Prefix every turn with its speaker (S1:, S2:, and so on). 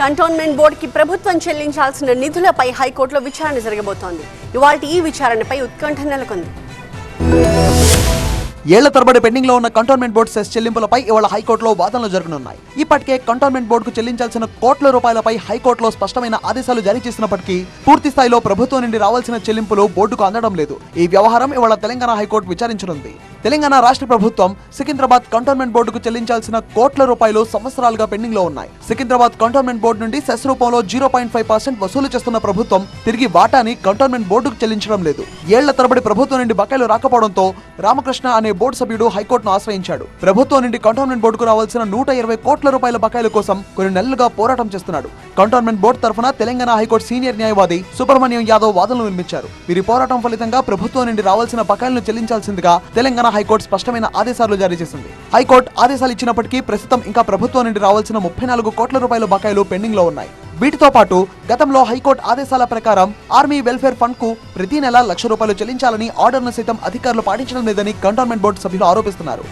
S1: Cantonment బోర్డుకి ప్రభుత్వం చెల్లించాల్సిన నిధులపై హైకోర్టులో విచారణ జరగబోతోంది. ఇవాళ ఈ విచారణపై ఉత్కంఠ నెలకొంది.
S2: ఏళ్ళ తరబడి పెండింగ్లో ఉన్న కంటోన్మెంట్ బోర్డు సెస్ చెల్లింపులపై ఇవాళ హైకోర్టులో వాదనలు జరగనున్నాయి. ఇప్పటికే కంటోన్మెంట్ బోర్డుకు చెల్లించాల్సిన కోట్ల రూపాయలపై హైకోర్టులో స్పష్టమైన ఆదేశాలు జారీ చేసినప్పటికీ పూర్తి స్థాయిలో ప్రభుత్వం నుండి రావాల్సిన చెల్లింపులు బోర్డుకు అందడం లేదు. ఈ వ్యవహారం ఇవాళ తెలంగాణ హైకోర్టు విచారించనుంది. తెలంగాణ రాష్ట్ర ప్రభుత్వం సికింద్రాబాద్ కంటోన్మెంట్ బోర్డుకు చెల్లించాల్సిన కోట్ల రూపాయలు సంవత్సరాలుగా పెండింగ్లో ఉన్నాయి. సికింద్రాబాద్ కంటోన్మెంట్ బోర్డు నుండి సెస్ రూపంలో జీరో పాయింట్ ఫైవ్ పర్సెంట్ వసూలు చేస్తున్న ప్రభుత్వం తిరిగి వాటాని కంటోన్మెంట్ బోర్డుకు చెల్లించడం లేదు. ఏళ్ళ తరబడి ప్రభుత్వం నుండి బకాయిలు రాకపోవడంతో రామకృష్ణ అనే బోర్డు సభ్యుడు హైకోర్టును ఆశ్రయించాడు. ప్రభుత్వం నుండి కంటోన్మెంట్ బోర్డుకు రావాల్సిన నూట ఇరవై కోట్ల రూపాయల బకాయిల కోసం కొన్ని నెలలుగా పోరాటం చేస్తున్నాడు. కంటోన్మెంట్ బోర్డు తరఫున తెలంగాణ హైకోర్టు సీనియర్ న్యాయవాది సుబ్రహ్మణ్యం యాదవ్ వాదనలు వినిపించారు. వీరి పోరాటం ఫలితంగా ప్రభుత్వం నుండి రావాల్సిన బకాయిలను చెల్లించాల్సిందిగా తెలంగాణ తెలంగాణ హైకోర్టు స్పష్టమైన ఆదేశాలు జారీ చేసింది. హైకోర్టు ఆదేశాలు ఇచ్చినప్పటికీ ప్రస్తుతం ఇంకా ప్రభుత్వం నుండి రావాల్సిన ముప్పై నాలుగు కోట్ల రూపాయల బకాయిలు పెండింగ్లో ఉన్నాయి. వీటితో పాటు గతంలో హైకోర్టు ఆదేశాల ప్రకారం ఆర్మీ వెల్ఫేర్ ఫండ్కు ప్రతి నెల లక్ష రూపాయలు చెల్లించాలని ఆర్డర్ను సైతం అధికారులు పాటించడం లేదని కంటోన్మెంట్ బోర్డు సభ్యులు ఆరోపిస్తున్నారు.